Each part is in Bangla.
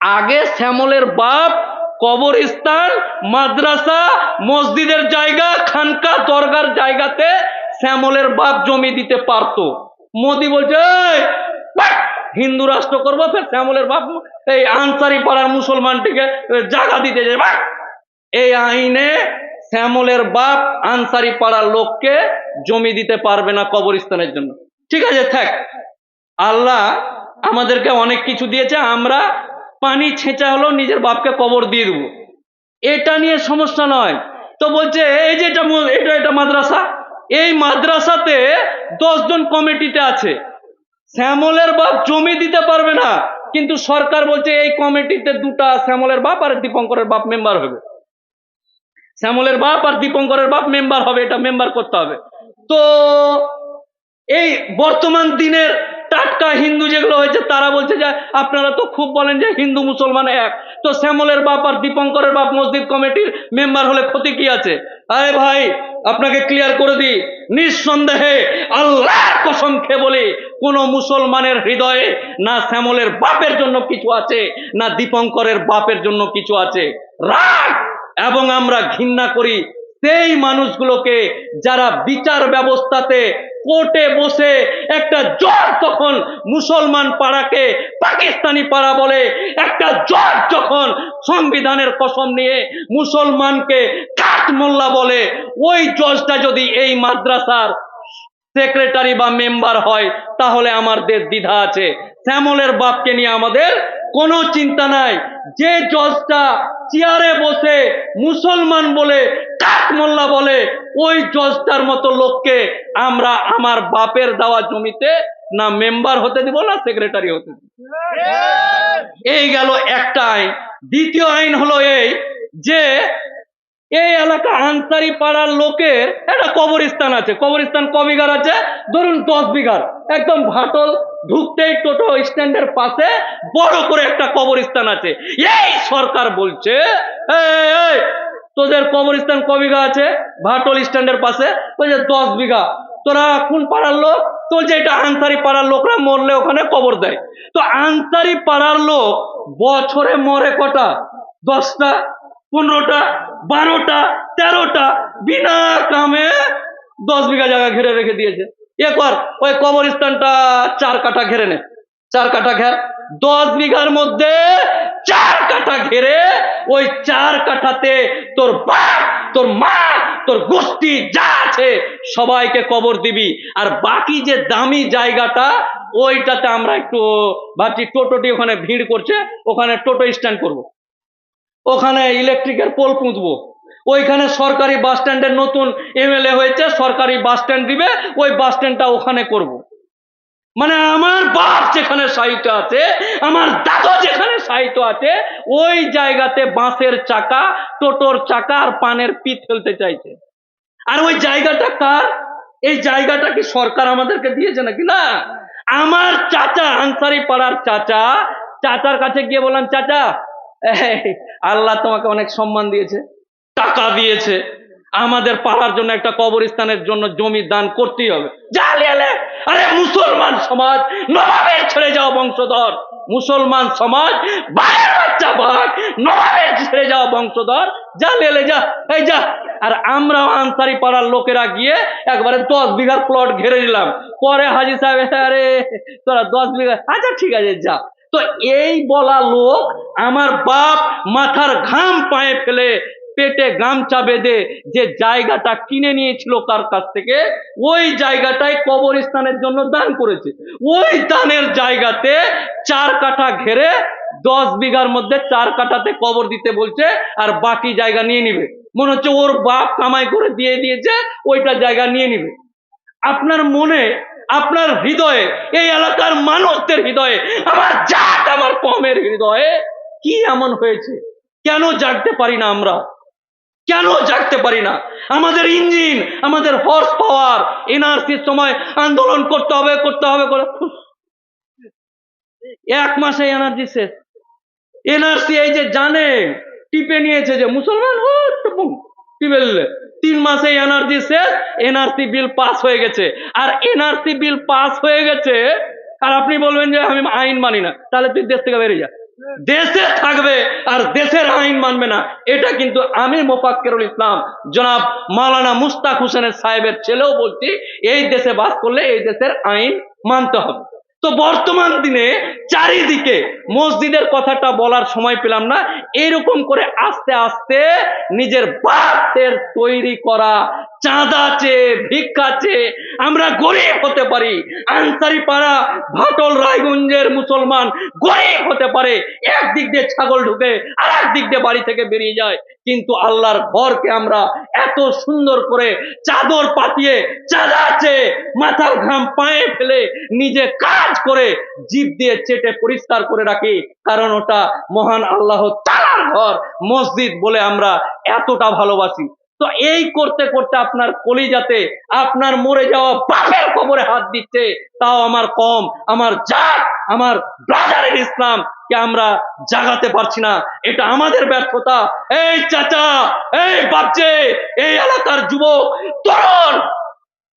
আগে শ্যামলের বাপ কবরস্থান, মাদ্রাসা, মসজিদের জায়গা, খানকা, দরগার জায়গাতে শ্যামলের বাপ জমি দিতে পারতো। মোদি বলছে হিন্দু রাষ্ট্র করব, ফের শ্যামলের বাপ এই আনসারি পাড়ার মুসলমানটিকে জায়গা দিতে যায় বাহ! এই আইনে শ্যামলের বাপ আনসারি পাড়ার লোককে জমি দিতে পারবে না কবরস্থানের জন্য। ঠিক আছে, থাক। আল্লাহ আমাদেরকে অনেক কিছু দিয়েছে, আমরা পানি ছেঁচা হলো, নিজের বাপকে কবর দিয়ে দেবো। এটা নিয়ে সমস্যা নয়। তো বলছে, এই যে এটা এটা এটা মাদ্রাসা। এই মাদ্রাসাতে দশজন কমিটিতে আছে। শ্যামলের বাপ জমি দিতে পারবে না, কিন্তু সরকার বলছে, এই কমিটিতে দুটা শ্যামলের বাপ আর দীপঙ্করের বাপ মেম্বার হবে। শ্যামলের বাপ আর দীপঙ্করের বাপ মেম্বার হবে, এটা মেম্বার করতে হবে। তো এই বর্তমান দিনের টাটকা হিন্দু যেগুলো হয়েছে, তারা বলছে যে, আপনারা তো খুব বলেন যে হিন্দু মুসলমান এক। তো শ্যামলের বাপ আর দীপঙ্করের বাপ মসজিদ কমিটির মেম্বার হলে ক্ষতি কি আছে? আরে ভাই, আপনাকে ক্লিয়ার করে দিই, নিঃসন্দেহে আল্লাহ কসম খেয়ে বলি, কোন মুসলমানের হৃদয়ে না শ্যামলের বাপের জন্য কিছু আছে, না দীপঙ্করের বাপের জন্য কিছু আছে। রাগ! এবং আমরা ঘৃণা করি সেই মানুষগুলোকে যারা বিচার ব্যবস্থাতে কোর্টে বসে একটা জজ তখন মুসলমান পাড়াকে পাকিস্তানি পাড়া বলে, একটা জজ যখন সংবিধানের কসম নিয়ে মুসলমানকে কাঠমোল্লা বলে, ওই জজটা যদি এই মাদ্রাসার সেক্রেটারি বা মেম্বার হয়, তাহলে আমার দেশ দ্বিধা আছে। শ্যামলের বাপকে নিয়ে আমাদের কোনো চিন্তা নাই। যে জজটা চেয়ারে বসে মুসলমান বলে কাঠমোল্লা বলে ওই জজটার মতো লোককে আমরা আমার বাপের দেওয়া জমিতে না মেম্বার হতে দিব না সেক্রেটারি হতে দিব। এই গেল একটা আইন। দ্বিতীয় আইন হলো এই যে এই এলাকা আনসারি পাড়ার লোকের একটা কবরস্থান আছে। কবরস্থান ক বিঘার আছে? ধরুন দশ বিঘার একদম ভাটল ঢুকতেই টোটো স্ট্যান্ডের পাশে বড় করে একটা কবরস্থান আছে। এই সরকার বলছে "এই, এই, তোদের কবরস্থান ক বিঘা আছে ভাটল স্ট্যান্ডের পাশে। বলছে দশ বিঘা। তোরা কোন পাড়ার লোক? তো যে এটা আনসারি পাড়ার লোকরা মরলে ওখানে কবর দেয়। তো আনসারি পাড়ার লোক বছরে মরে কটা? দশটা? পনেরোটা, বারোটা, তেরোটা, বিনা কামে দশ বিঘা জায়গা ঘিরে রেখে দিয়েছে। এরপর ওই কবরস্থানটা চার কাঠা ঘেরে নে। চার কাঠা ঘের, দশ বিঘার মধ্যে চার কাঠা ঘেরে ওই চার কাঠাতে তোর বাপ, তোর মা, তোর গোষ্ঠী যা আছে সবাইকে কবর দিবি। আর বাকি যে দামি জায়গাটা, ওইটাতে আমরা একটু ভাবছি টোটোটি ওখানে ভিড় করছে, ওখানে টোটো স্ট্যান্ড করব। ওখানে ইলেকট্রিকের পোল পুঁতবো। ওইখানে সরকারি বাস স্ট্যান্ডের নতুন এমএলএ হয়েছে, সরকারি বাস স্ট্যান্ড দিবে, ওই বাস স্ট্যান্ডটা ওখানে করব। মানে আমার বাপ যেখানে সাহিত্য আছে, আমার দাদু যেখানে সাহিত্য আছে, ওই জায়গাতে বাঁশের চাকা, টোটোর চাকা আর পানের পিঠ ফেলতে চাইছে। আর ওই জায়গাটা কার? এই জায়গাটা কি সরকার আমাদেরকে দিয়েছে নাকি? না। আমার চাচা আনসারি পাড়ার চাচা, চাচার কাছে গিয়ে বললাম, চাচা আল্লাহ তোমাকে অনেক সম্মান দিয়েছে, টাকা দিয়েছে। আমাদের পাড়ার জন্য একটা কবরস্থানের জন্য জমি দান করতেই হবে। আরে মুসলমান সমাজ, নবাবের ছেড়ে যাও বংশধর। মুসলমান সমাজ বাচ্চা ভাগ নবাবের ছেড়ে যাও বংশধর। যা লেলে যা, এই যা। আর আমরা আনসারি পাড়ার লোকেরা গিয়ে একবারে দশ বিঘার প্লট ঘেরে নিলাম। পরে হাজি সাহেব, আরে তোরা দশ বিঘা আচ্ছা ঠিক আছে, যা। তো এই বলা লোক আমার বাপ মাথার ঘাম পায়ে ফেলে পেটে গামছা বেঁধে যে জায়গাটা কিনে নিয়েছিল কার কাছ থেকে, ওই জায়গাটায় কবরস্থানের জন্য দান করেছে। ওই দানের জায়গাতে চার কাঠা ঘেরে দশ বিঘার মধ্যে চার কাঠাতে কবর দিতে বলছে, আর বাকি জায়গা নিয়ে নিবে। মনে হচ্ছে ওর বাপ কামাই করে দিয়ে দিয়েছে, ওইটা জায়গা নিয়ে নিবে। আপনার মনে আপনার হৃদয়ে, এই এলাকার মানুষদের হৃদয়ে, আমার জাত আমার কমের হৃদয়ে কি এমন হয়েছে? কেন জাগতে পারি না আমরা? কেন জাগতে পারি না? আমাদের ইঞ্জিন, আমাদের হর্স পাওয়ার এনআরসির সময় আন্দোলন করতে হবে করতে হবে, করে এক মাসে এনার্জি শেষ। এনআরসি এই যে জানে, টিপে নিয়েছে যে মুসলমান টিপে তিন মাসে এনআরজি শেষ, এনআরসি বিল পাস হয়ে গেছে। আর এনআরসি বিল পাস হয়ে গেছে, আর আপনি বলবেন যে আমি আইন মানি না, তাহলে তুই দেশ থেকে বেরিয়ে যা। দেশে থাকবে, আর দেশের আইন মানবে না। এটা কিন্তু আমি মোফাক্কেরুল ইসলাম, জনাব মাওলানা মুস্তাক হোসেনের সাহেবের ছেলেও বলছি, এই দেশে বাস করলে এই দেশের আইন মানতে হবে। তো বর্তমান দিনে চারিদিকে মসজিদের কথাটা বলার সময় পেলাম না। এরকম করে আস্তে আস্তে নিজের বাপের তৈরি করা, চাঁদা চেয়ে, ভিক্ষা চেয়ে আমরা গরিব হতে পারি। আনসারি পাড়া ভাটল, রায়গঞ্জের মুসলমান গরিব হতে পারে। একদিক দিয়ে ছাগল ঢুকে আর একদিক দিয়ে বাড়ি থেকে বেরিয়ে যায়। কিন্তু আল্লাহর ঘরকে আমরা এত সুন্দর করে চাদর পাতিয়ে চাঁদা চেয়ে মাথার ঘাম পায়ে ফেলে নিজে কাজ করে জীব দিয়ে চেটে পরিষ্কার করে রাখি। কারণ ওটা মহান আল্লাহ তালার ঘর, মসজিদ বলে আমরা এতটা ভালোবাসি। তো এই করতে করতে আপনার কলিজাতে, আপনার মরে যাওয়া বাপের কবরে হাত দিচ্ছে। তাও আমার কম, আমার জাত, আমার ব্রাদারের ইসলাম কে আমরা জাগাতে পারছি না। এটা আমাদের ব্যর্থতা। এই চাচা, এই বাচ্চে এই এলাকার যুবক, তরুণ,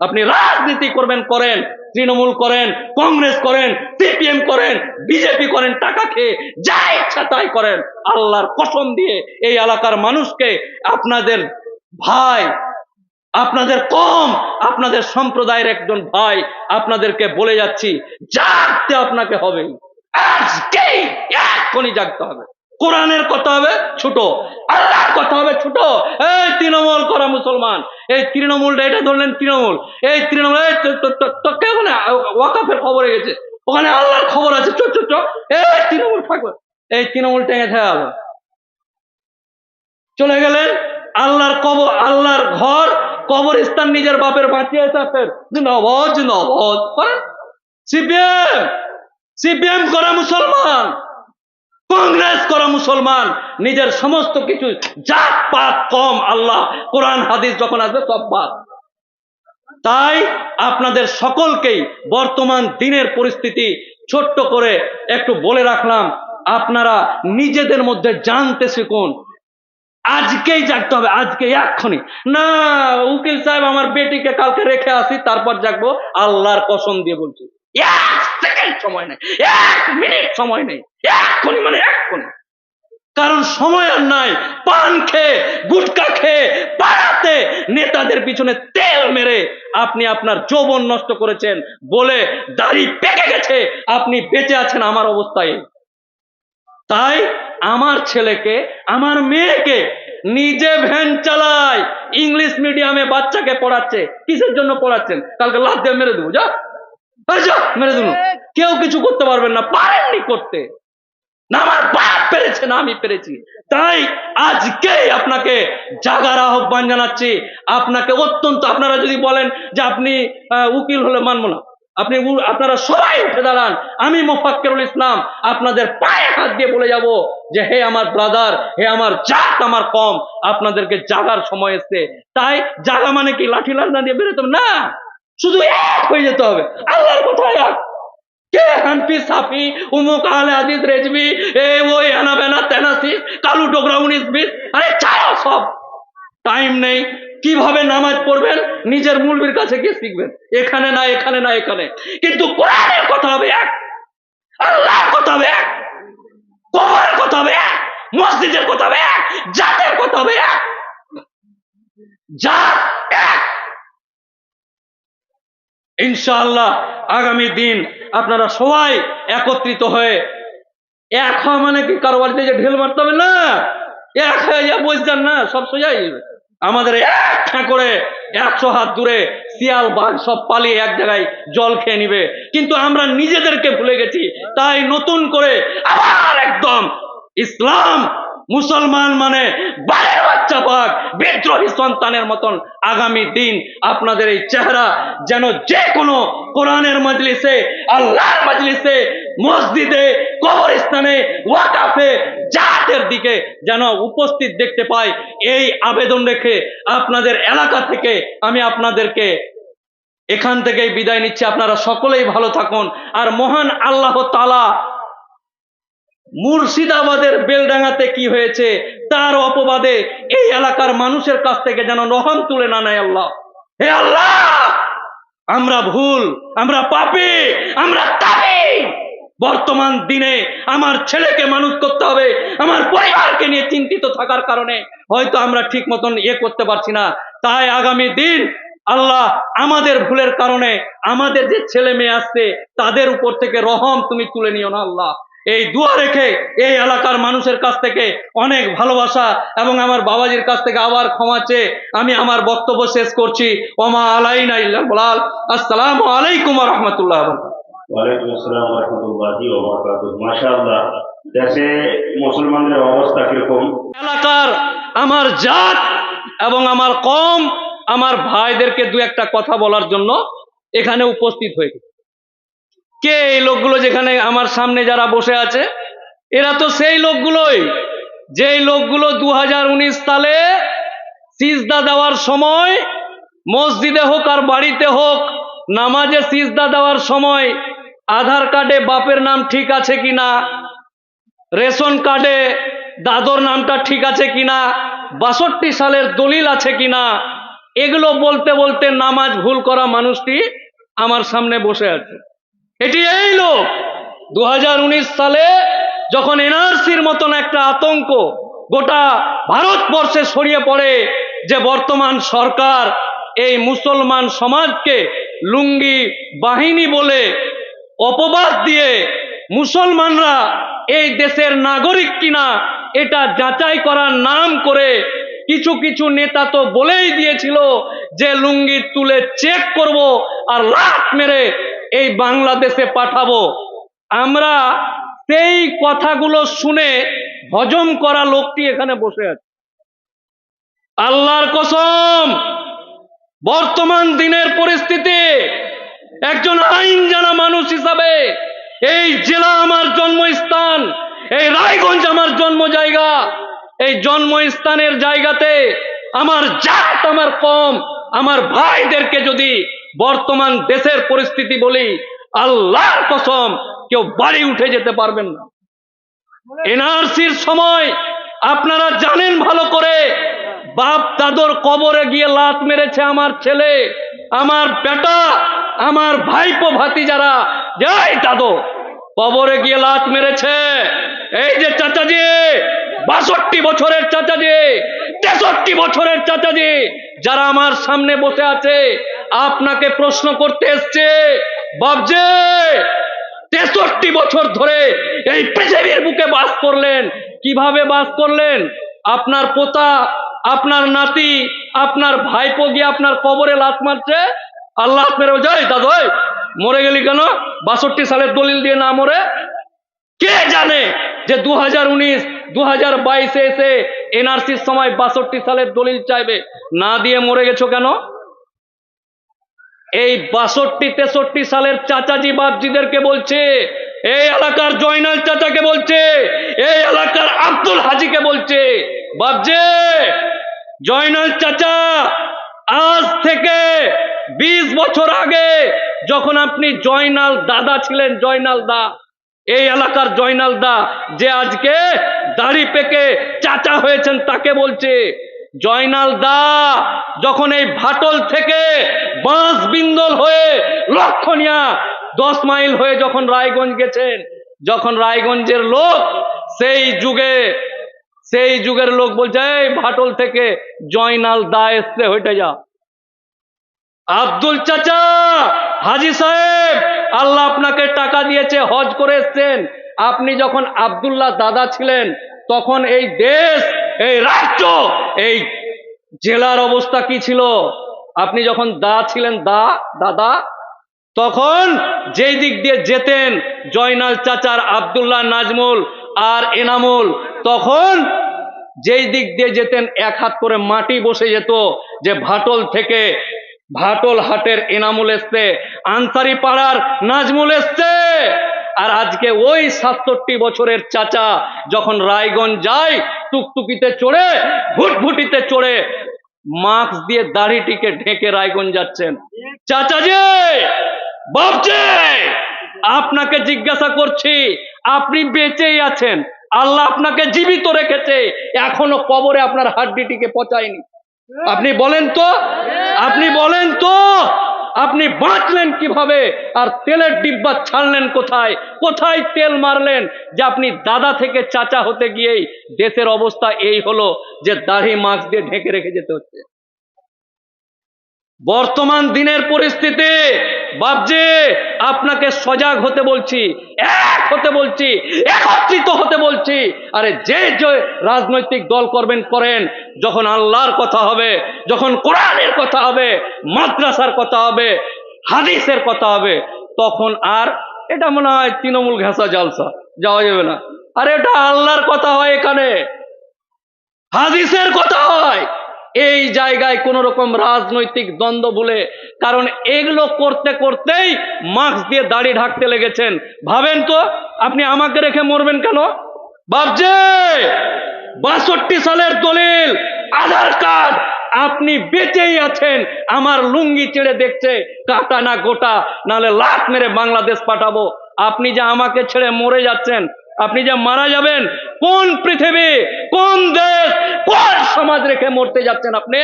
আপনি রাজনীতি করবেন, করেন, তৃণমূল করেন, কংগ্রেস করেন, সিপিএম করেন, বিজেপি করেন, টাকা খেয়ে যা ইচ্ছা তাই করেন। আল্লাহর কসম দিয়ে এই এলাকার মানুষকে আপনাদের ভাই, আপনাদের কম, আপনাদের সম্প্রদায়ের একজন ভাই আপনাদেরকে বলে যাচ্ছি, জাগতে আপনাকে হবে। এক্ষুনি জাগতে হবে। কোরআনের কথা হবে ছোট, আল্লাহর কথা হবে ছোট। এই তৃণমূল করা মুসলমান, এই তৃণমূলটা এটা ধরলেন তৃণমূল, এই তৃণমূল, এই তো- তো- তো- তো, কে ওখানে? ওয়াকাফের খবরে গেছে। ওখানে আল্লাহর খবর আছে। চো চো চো এই তৃণমূল থাকবে। এই তৃণমূল টেঙে থাকা চলে গেলেন আল্লাহর কবর, আল্লাহর ঘর, কবরস্থান নিজের বাপের বাঁচিয়েছে ফের নবজ করেন সিপিএম সিপিএম করা মুসলমান, কংগ্রেস করা মুসলমান, নিজের সমস্ত কিছু, জাত পাত কম, আল্লাহ কোরআন, হাদিস যখন আসবে, সব বাদ। তাই আপনাদের সকলকেই বর্তমান দিনের পরিস্থিতি ছোট্ট করে একটু বলে রাখলাম, আপনারা নিজেদের মধ্যে জানতে শিখুন আজকেই জাগতে হবে, আজকে, এক্ষুনি। না, উকিল সাহেব, আমার বেটিকে কালকে রেখে আসি, তারপর জাগবো। আল্লাহর কসম দিয়ে বলছি, এক সেকেন্ড সময় নেই, এক মিনিট সময় নেই, এক্ষুনি মানে এক্ষুনি। কারণ সময় আর নাই, পান খেয়ে, গুটকা খেয়ে, পাড়াতে নেতাদের পিছনে তেল মেরে আপনি আপনার যৌবন নষ্ট করেছেন বলে দাড়ি পেকে গেছে, আপনি বেঁচে আছেন, আমার অবস্থায়। তাই আমার ছেলেকে, আমার মেয়েকে নিজে ভ্যান চালায়। ইংলিশ মিডিয়ামে বাচ্চাকে পড়াচ্ছে। কিসের জন্য পড়াচ্ছেন? কালকে লাভ দিয়ে মেরে দেবো, যা। মেরে দেবো। কেউ কিছু করতে পারবেন না, পারেননি করতে। না আমার বাপ পেরেছে, না আমি পেরেছি। তাই আজকেই আপনাকে জাগার আহ্বান জানাচ্ছি। আপনাকে অত্যন্ত, আপনারা যদি বলেন যে আপনি উকিল হলে মানবো না। আপনি আপনারা সবাই উঠে দাঁড়ান। আমি মোফাক্কেরুল ইসলাম, আপনাদের পায়ে হাত দিয়ে বলে যাব যে, হে আমার ব্রাদার হে আমার জাত আমার কম, আপনাদেরকে জাগার সময় এসছে। তাই জাগা মানে কি? লাঠি লাঠা দিয়ে বেরোতে হবে? না, শুধু এক হয়ে যেতে হবে। আল্লাহর কোথায় এক। কে হানফি, সাফি, উমুক আলে আজিজ রেজবি, এ ওই হেনা বেনা তেনাসিস কালু টোকরা উনিশ, বিশ, আরে ছাড়ো সব। টাইম নেই। কীভাবে নামাজ পড়বেন? নিজের মুলবির কাছে গিয়ে শিখবেন। এখানে না এখানে না, এখানে। কিন্তু কোরআনের কথা হবে এক, আল্লাহর কথা হবে এক, কবরের কথা হবে এক, মসজিদের কথা হবে এক, জাতের কথা হবে এক, জাত এক। ইনশাআল্লাহ আগামী দিন আপনারা সবাই একত্রিত হয়ে এক হওয়া মানে কি? কারও বাড়িতে যে ঢেল মারতে হবে? না। এক হয়ে যা বসছেন না, সব সোজাই যাবে। আমাদের এক করে একশো হাত দূরে শিয়াল বাঘ সব পালিয়ে এক জায়গায় জল খেয়ে নিবে। কিন্তু আমরা নিজেদেরকে ভুলে গেছি, তাই নতুন করে আবার একদম ইসলাম, মুসলমান মানে বারের বাচ্চা পাক বিদ্রোহী সন্তানের মতন আগামী দিন আপনাদের এই চেহারা যেন যে কোনো কোরআনের মজলিসে, আল্লাহর মজলিসে, মসজিদে, কবরস্থানে, ওয়াকাফে জাতের দিকে যেন উপস্থিত দেখতে পাই, এই আবেদন রেখে আপনাদের এলাকা থেকে আমি আপনাদেরকে এখান থেকেই বিদায় নিচ্ছি। আপনারা সকলেই ভালো থাকুন। আর মহান আল্লাহ তালা মুর্শিদাবাদের বেলডাঙ্গাতে কি হয়েছে, তার অপবাদে এই এলাকার মানুষের কাছ থেকে যেন রহম তুলে না নেয় আল্লাহ। হে আল্লাহ! আমরা ভুল, আমরা পাপি, আমরা তাবি! বর্তমান দিনে আমার ছেলেকে মানুষ করতে হবে, আমার পরিবারকে নিয়ে চিন্তিত থাকার কারণে। হয়তো আমরা ঠিক মতন ইয়ে করতে পারছি না। তাই আগামী দিন আল্লাহ আমাদের ভুলের কারণে আমাদের যে ছেলে মেয়ে আসছে, তাদের উপর থেকে রহম তুমি তুলে নিও না আল্লাহ। এই দুয়া রেখে এই এলাকার মানুষের কাছ থেকে অনেক ভালোবাসা এবং আমার বাবাজির কাছ থেকে আবার ক্ষমা চেয়ে আমি আমার বক্তব্য শেষ করছি। ওমা আলাইনা ইল্লাল আসসালামু আলাইকুম রহমতুল্লাহ আমার কম, আমার ভাইদেরকে দু একটা কথা বলার জন্য এখানে উপস্থিত হয়ে কে এই লোকগুলো যেখানে আমার সামনে যারা বসে আছে, এরা তো সেই লোকগুলোই। যেই লোকগুলো দু হাজার উনিশ সালে সিজদা দেওয়ার সময় মসজিদে হোক আর বাড়িতে হোক, নামাজে সিজদা দেওয়ার সময় আধার কার্ডে বাপের নাম ঠিক আছে কিনা? রেশন কার্ডে দাদর নামটা ঠিক আছে কিনা? বাষট্টি সালের দলিল আছে কিনা? এগুলো বলতে বলতে নামাজ ভুল করা মানুষটি আমার সামনে বসে আছে। এটি এই লোক। দু হাজার উনিশ সালে যখন এনআরসির মতন একটা আতঙ্ক গোটা ভারতবর্ষে ছড়িয়ে পড়ে যে বর্তমান সরকার এই মুসলমান সমাজকে লুঙ্গি বাহিনী বলে অপবাদ দিয়ে মুসলমানরা এই দেশের নাগরিক কিনা, এটা যাচাই করার নাম করে কিছু কিছু নেতা তো বলেই দিয়েছিল যে লুঙ্গি তুলে চেক করব আর লাট মেরে এই বাংলাদেশে পাঠাবো। আমরা সেই কথাগুলো শুনে হজম করা লোকটি এখানে বসে আছে। আল্লাহর কসম, বর্তমান দিনের পরিস্থিতি একজন আইন জানা মানুষ হিসাবে এই জেলা আমার জন্মস্থান, এই রায়গঞ্জ আমার জন্ম জায়গা, এই জন্মস্থানের জায়গাতে আমার জাত আমার কম, আমার ভাইদেরকে যদি বর্তমান দেশের পরিস্থিতি বলি, আল্লাহর কসম কেউ বাড়ি উঠে যেতে পারবেন না। এনআরসির সময় আপনারা জানেন ভালো করে, বাপ দাদর কবরে গিয়ে লাত মেরেছে আমার ছেলে, আমার বেটা আমার ভাইপো ভাতি যারা যাই দাদো। কবরে গিয়ে লাত মেরেছে। এই যে চাচাজি, বাষট্টি বছরের চাচাজি, তেষট্টি বছরের চাচাজি, যারা আমার সামনে বসে আছে, আপনাকে প্রশ্ন করতে এসছে বাবজে তেষট্টি বছর ধরে এই পৃথিবীর বুকে বাস করলেন। কীভাবে বাস করলেন? আপনার পোতা, আপনার নাতি, আপনার ভাইপো গিয়ে আপনার কবরে লাত মারছে আল্লাহ মেরে যাই দাদু মরে গেলি কেন? বাষট্টি সালের দলিল দিয়ে না মরে? কে জানে যে দু হাজার উনিশ দু হাজার বাইশে এসে এনআরসির সময় বাষট্টি সালের দলিল চাইবে? না দিয়ে মরে গেছো কেন? এই বাষট্টি, তেষট্টি সালের চাচাজি বাপজিদেরকে বলছে, এই এলাকার জয়নাল চাচাকে বলছে, এই এলাকার আব্দুল হাজিকে বলছে, বাপজে, জয়নাল চাচা, আজ থেকে বিশ বছর আগে যখন আপনি জয়নাল দাদা ছিলেন, জয়নাল দা, এই এলাকার জয়নাল দা, যে আজকে দাড়ি পেকে চাচা হয়েছেন তাকে বলছে, জয়নাল দা, যখন এই ভাটল থেকে বাঁশ বিন্দল হয়ে লক্ষণিয়া দশ মাইল হয়ে যখন রায়গঞ্জ গেছেন, যখন রায়গঞ্জের লোক সেই যুগে, সেই যুগের লোক বলছে, এই ভাটল থেকে জয়নাল দা এসছে, হইতে যা। আব্দুল চাচা, হাজি সাহেব, আল্লাহ আপনাকে টাকা দিয়েছে, হজ করে এসছেন। আপনি যখন আব্দুল্লাহ দাদা ছিলেন, তখন এই দেশ, এই রাষ্ট্র, এই জেলার অবস্থা কি ছিল? আপনি যখন দা ছিলেন, দা, দাদা, তখন যেই দিক দিয়ে যেতেন, জয়নাল চাচার আব্দুল্লাহ নাজমুল আর এনামুল, তখন যেই দিক দিয়ে যেতেন, এক হাত করে মাটি বসে যেত, যে ভাটল থেকে ভাটল হাটের এনামুল এসছে, আনসারি পাড়ার নাজমুল এসছে। আর আজকে ওই সাতষট্টি বছরের চাচা যখন রায়গঞ্জ যায়, টুকটুকিতে চড়ে, ভুটভুটিতে চড়ে, মাস্ক দিয়ে দাড়িটিকে ঢেকে রায়গঞ্জ যাচ্ছেন। চাচা যে বাপজি, আপনাকে জিজ্ঞাসা করছি, আপনি বেঁচেই আছেন। আল্লাহ আপনাকে জীবিত রেখেছে। এখনও কবরে আপনার হাড্ডিটিকে পচায়নি। আপনি বলেন তো? আপনি বলেন তো? আপনি বাঁচলেন কীভাবে? আর তেলের ডিব্বা ছাড়লেন কোথায়? কোথায় তেল মারলেন? যে আপনি দাদা থেকে চাচা হতে গিয়েই দেশের অবস্থা এই হলো যে দাড়ি মাছ দিয়ে ঢেকে রেখে যেতে হচ্ছে। বর্তমান দিনের পরিস্থিতি বাবজি আপনাকে সজাগ হতে বলছি, এক হতে বলছি, একত্রিত হতে বলছি। আরে যে যে রাজনৈতিক দল করবেন, করেন। যখন আল্লাহর কথা হবে, যখন কোরআনের কথা হবে, মাদ্রাসার কথা হবে, হাদিসের কথা হবে, তখন আর এটা মনে হয় তৃণমূল ঘেঁষা জালসা, যাওয়া যাবে না। আর এটা আল্লাহর কথা হয় এখানে। হাদিসের কথা হয়। এই জায়গায় কোন রকম রাজনৈতিক দ্বন্দ্ব বলে, কারণ এগুলো করতে করতেই মাস্ক দিয়ে দাড়ি ঢাকতে লেগেছেন। ভাবেন তো, আপনি আমাকে রেখে মরবেন কেন? বাবজে বাষট্টি সালের দলিল, আধার কার্ড, আপনি বেঁচেই আছেন, আমার লুঙ্গি চেড়ে দেখছে, কাটা না গোটা নালে লাখ মেরে বাংলাদেশ পাঠাবো। আপনি যে আমাকে ছেড়ে মরে যাচ্ছেন আপনি যে মারা যাবেন, কোন পৃথিবী, কোন দেশ, কোন সমাজ রেখে মরতে যাচ্ছেন আপনি?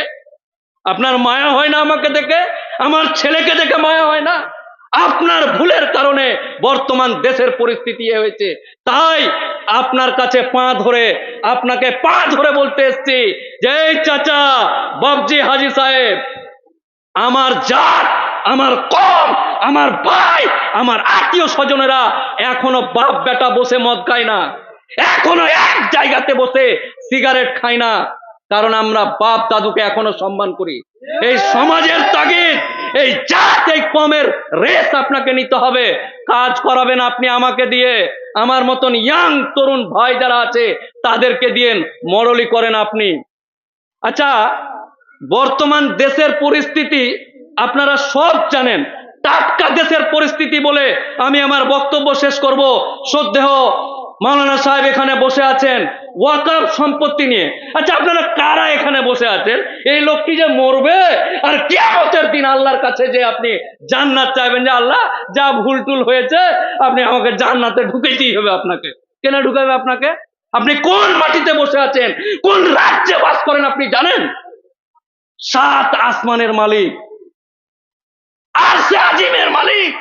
আপনার মায়া হয় না আমাকে দেখে? আমার ছেলেকে দেখে মায়া হয় না? আপনার ভুলের কারণে বর্তমান দেশের পরিস্থিতি হয়েছে। তাই আপনার কাছে পা ধরে, আপনাকে পা ধরে বলতে এসছি যে চাচা বাবজি হাজি সাহেব, আমার জাত আমার কম, আমার ভাই, আমার আত্মীয় স্বজনেরা এখনও বাপ বেটা বসে মদ খায় না। এখনও এক জায়গাতে বসে সিগারেট খায় না। কারণ আমরা বাপ দাদুকে এখনও সম্মান করি। এই সমাজের তাগিদ, এই জাত, এই কমের রেস আপনাকে নিতে হবে। কাজ করাবেন আপনি আমাকে দিয়ে। আমার মতন ইয়াং তরুণ ভাই যারা আছে, তাদেরকে দিয়েন মরলি করেন আপনি। আচ্ছা বর্তমান দেশের পরিস্থিতি আপনারা সব জানেন, টাটকা দেশের পরিস্থিতি বলে আমি আমার বক্তব্য শেষ করব। শ্রদ্ধেহ মাওলানা সাহেব এখানে বসে আছেন ওয়াকার সম্পত্তি নিয়ে। আচ্ছা আপনারা কারা এখানে বসে আছেন? এই লোকটি যে মরবে? আর কিয়ামতের দিন আল্লাহর কাছে যে আপনি জান্নাত চাইবেন যে, আল্লাহ, যা ভুল টুল হয়েছে, আপনি আমাকে জান্নাতে ঢুকেতেই হবে আপনাকে। কেন ঢুকাবে আপনাকে? আপনি কোন মাটিতে বসে আছেন? কোন রাজ্যে বাস করেন আপনি জানেন? সাত আসমানের মালিক আর সে আজিমের মালিক।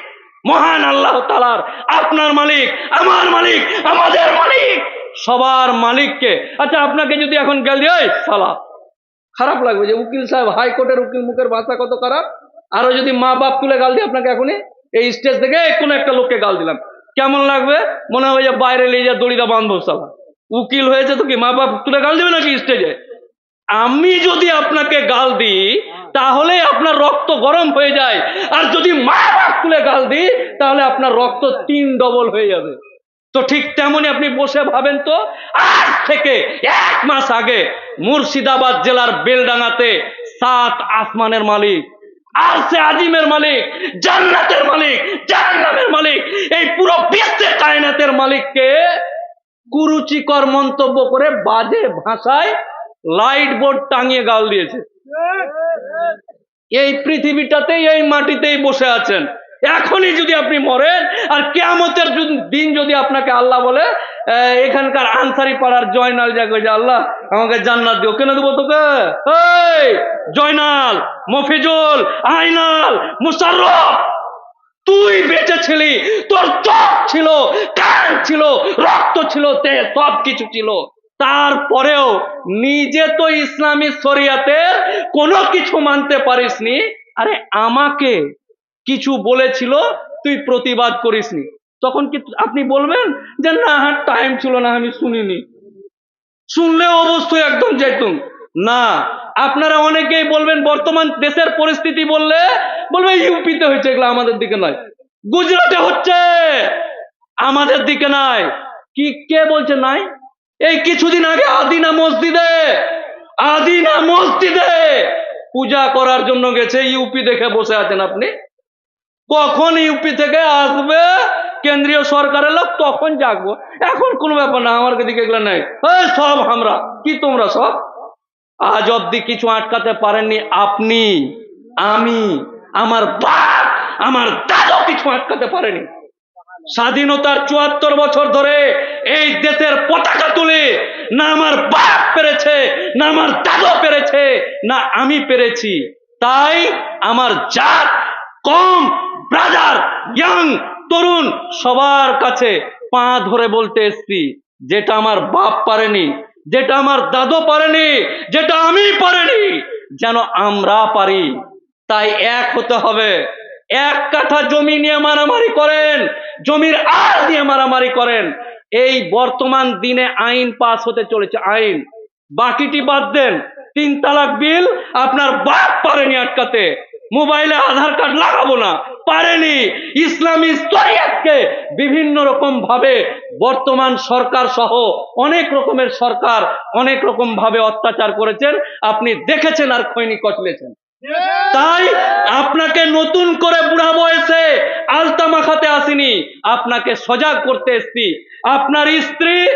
মহান আল্লাহ তালার আপনার মালিক, আমার মালিক, আমাদের মালিক। সবার মালিককে। আচ্ছা আপনাকে যদি এখন গেল দিয়ে সালা, খারাপ লাগবে যে উকিল সাহেব হাইকোর্টের উকিল মুখের ভাষা কত খারাপ? আরও যদি মা বাপ তুলে গাল দিয়ে আপনাকে এখনই এই স্টেজ থেকে কোনো একটা লোককে গাল দিলাম। কেমন লাগবে? মনে হবে যে বাইরে নিয়ে যা দড়িটা বান্ধব সালা। উকিল হয়েছে তো কি মা বাপ তুলে গাল দিবে নাকি স্টেজে আমি যদি আপনাকে গাল দিই, তাহলে আপনার রক্ত গরম হয়ে যায়। আর যদি মা বাপ গাল দিই, তাহলে আপনার রক্ত তিন ডবল হয়ে যাবে। তো ঠিক তেমনি আপনি বসে ভাবেন তো, আজ থেকে এক মাস আগে মুর্শিদাবাদ জেলার বেলডাঙ্গাতে সাত আসমানের মালিক, আর সে আজিমের মালিক, জান্নাতের মালিক, জাহান্নামের মালিক, এই পুরো বিশ্বের কায়নাতের মালিককে কুরুচিকর মন্তব্য করে বাজে ভাষায় লাইট বোর্ড টাঙিয়ে গাল দিয়েছে। এই পৃথিবীটাতেই, এই মাটিতেই বসে আছেন। এখনই যদি আপনি মরেন, আর কেয়ামতের দিন যদি আপনাকে আল্লাহ বলে এখানকার আনসারি পাড়ার জয়নাল যাকে যে আল্লাহ, আমাকে জান্নাত দিও। কেন দেবো তোকে? জয়নাল, মফিজুল, আইনাল, মুশাররফ, তুই বেঁচে ছিলি, তোর চোখ ছিল, কান ছিল, রক্ত ছিল, তে সব কিছু ছিল। তারপরেও নিজে তো ইসলামী শরিয়াতের কোনো কিছু মানতে পারিসনি। আরে আমাকে কিছু বলেছিল, তুই প্রতিবাদ করিসনি। তখন কি আপনি বলবেন যে, না হ্যাঁ টাইম ছিল না, আমি শুনিনি। শুনলে অবশ্যই একদম যেতুম। না, আপনারা অনেকেই বলবেন, বর্তমান দেশের পরিস্থিতি বললে, বলবে ইউপিতে হয়েছে, এগুলো আমাদের দিকে নয়। গুজরাটে হচ্ছে, আমাদের দিকে নাই। কি, কে বলছে নাই? এই কিছুদিন আগে আদিনা মসজিদে আদিনা মসজিদে পূজা করার জন্য গেছে, ইউপি দেখে বসে আছেন আপনি। কখন ইউপি থেকে আসবে? কেন্দ্রীয় সরকারের লোক তখন জাগবো। এখন কোনো ব্যাপার না, আমার দিকে এগুলো নেই। সব আমরা, কি তোমরা সব? আজ অব্দি কিছু আটকাতে পারেননি আপনি, আমি, আমার বাপ, আমার দাদু কিছু আটকাতে পারেনি। স্বাধীনতার চুয়াত্তর বছর ধরে এই দেশের পতাকা তুলে না আমার বাপ পেরেছে, না আমার দাদু পেরেছে, না আমি পেরেছি। তাই আমার জাত, কম ব্রাদার ইয়াং তরুণ, সবার কাছে পা ধরে বলতে এসছি, যেটা আমার বাপ পারেনি, যেটা আমার দাদু পারেনি, যেটা আমি পারেনি, যেন আমরা পারি। তাই এক হতে হবে। এক কাঠা জমি নিয়ে মারামারি করেন, জমির আর দিয়ে মারামারি করেন। এই বর্তমান দিনে আইন পাস হতে চলেছে আইন। বাকিটি বাদ দেন। তিন তালাক বিল আপনার বাপ পারেনি আটকাতে। মোবাইলে আধার কার্ড লাগাবো না, পারেনি। ইসলামী শরিয়াতকে বিভিন্ন রকম ভাবে বর্তমান সরকার সহ অনেক রকমের সরকার অনেক রকম ভাবে অত্যাচার করেছেন। আপনি দেখেছেন আর খৈনি কচলেছেন। তাই আপনাকে নতুন করে বুড়া বয়সে আলতা মাখাতে আসিনি। আপনাকে সজাগ করতে এসছি। আপনার স্ত্রী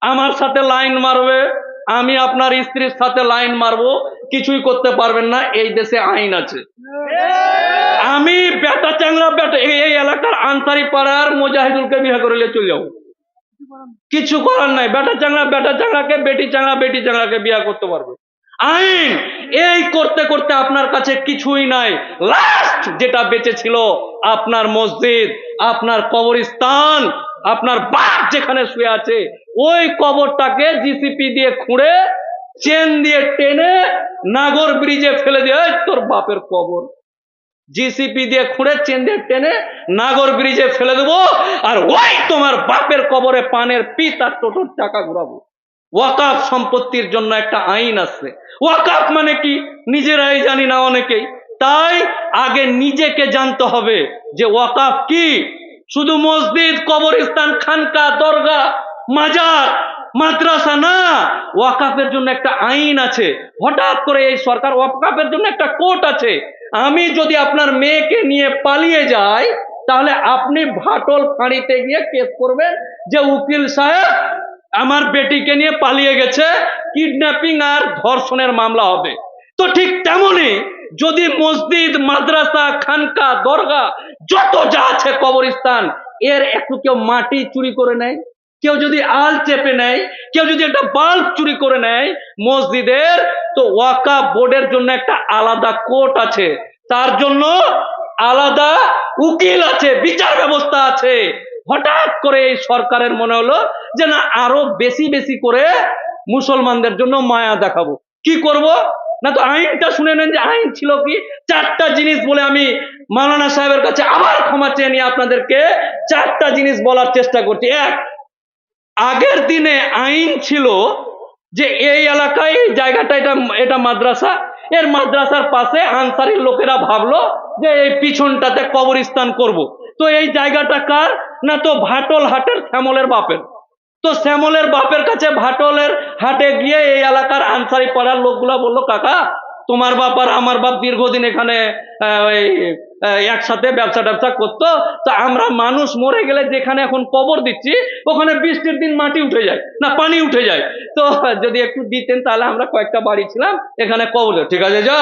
আমার সাথে লাইন মারবে। আমি আপনার স্ত্রীর সাথে লাইন মারবো। কিছুই করতে পারবেন না। এই দেশে আইন আছে। আমি বেটা চাংরা বেটা এই এলাকার আনসারি পাড়ার মুজাহিদুলকে বিয়ে করে নিয়ে চলে যাব। কিছু করার নাই। বেটা চাংরা বেটা চাংরাকে বেটি চাংরা বেটি চাংরাকে বিয়ে করতে পারবে। আইন। এই করতে করতে আপনার কাছে কিছুই নাই। লাস্ট যেটা বেঁচে ছিল আপনার মসজিদ, আপনার কবরস্থান, আপনার বাপ যেখানে শুয়ে আছে, ওই কবরটাকে জিসিপি দিয়ে খুঁড়ে চেন দিয়ে টেনে, নাগর ব্রিজে ফেলে দিয়ে, "এই তোর বাপের কবর। জিসিপি দিয়ে খুঁড়ে চেন দিয়ে টেনে, নাগর ব্রিজে ফেলে দেবো, আর ওই তোমার বাপের কবরে পানের পিত আর টোটোর টাকা ঘুরাবো। ওয়াকাফ সম্পত্তির জন্য একটা আইন আছে। ওয়াকাফ মানে কি? নিজেরাই জানি না অনেকেই। তাই আগে নিজেকে জানতে হবে যে ওয়াকাফ কি? শুধু মসজিদ, কবরস্থান খানকা দরগা মাজার, মাদ্রাসা না। ওয়াকাফের জন্য একটা আইন আছে। হঠাৎ করে এই সরকার ওয়াকাফের জন্য একটা কোর্ট আছে। আমি যদি আপনার মেয়েকে নিয়ে পালিয়ে যাই, তাহলে আপনি ভাটল ফাঁড়িতে গিয়ে কেস করবেন যে উকিল সাহেব আমার বেটিকে নিয়ে পালিয়ে গেছে কিডন্যাপিং আর ধর্ষণের মামলা হবে। তো ঠিক তেমনি যদি মসজিদ, মাদ্রাসা, খানকা, দরগা, যত যা আছে কবরস্থান, এর একটু কেউ মাটি চুরি করে নেয়, কেউ যদি আল চেপে নেয়, কেউ যদি একটা বাল্ব চুরি করে নেয় মসজিদের, তো ওয়াকা বোর্ডের জন্য একটা আলাদা কোর্ট আছে। তার জন্য আলাদা উকিল আছে, বিচার ব্যবস্থা আছে। হঠাৎ করে এই সরকারের মনে হলো যে না, আরও বেশি বেশি করে মুসলমানদের জন্য মায়া দেখাবো। কি করব? না তো আইনটা শুনে নেন যে আইন ছিল কি? চারটা জিনিস বলে আমি মাওলানা সাহেবের কাছে আবার ক্ষমা চেয়ে নিয়ে আপনাদেরকে চারটা জিনিস বলার চেষ্টা করছি। এক, আগের দিনে আইন ছিল যে এই এলাকায় জায়গাটা, এটা এটা মাদ্রাসা। এর মাদ্রাসার পাশে আনসারির লোকেরা ভাবলো যে এই পিছনটাতে কবরস্থান করব। তো এই জায়গাটা কার? না তো ভাটল হাটের শ্যামলের বাপের। তো শ্যামলের বাপের কাছে ভাটলের হাটে গিয়ে এই এলাকার আনসারি পাড়ার লোকগুলা বলল, কাকা, তোমার বাপ আর আমার বাপ দীর্ঘদিন এখানে একসাথে ব্যবসা ট্যাবসা করতো। তা আমরা মানুষ মরে গেলে যেখানে এখন কবর দিচ্ছি, ওখানে বৃষ্টির দিন মাটি উঠে যায়, না পানি উঠে যায়। তো যদি একটু দিতেন তাহলে আমরা কয়েকটা বাড়ি ছিলাম, এখানে কবর। ঠিক আছে যা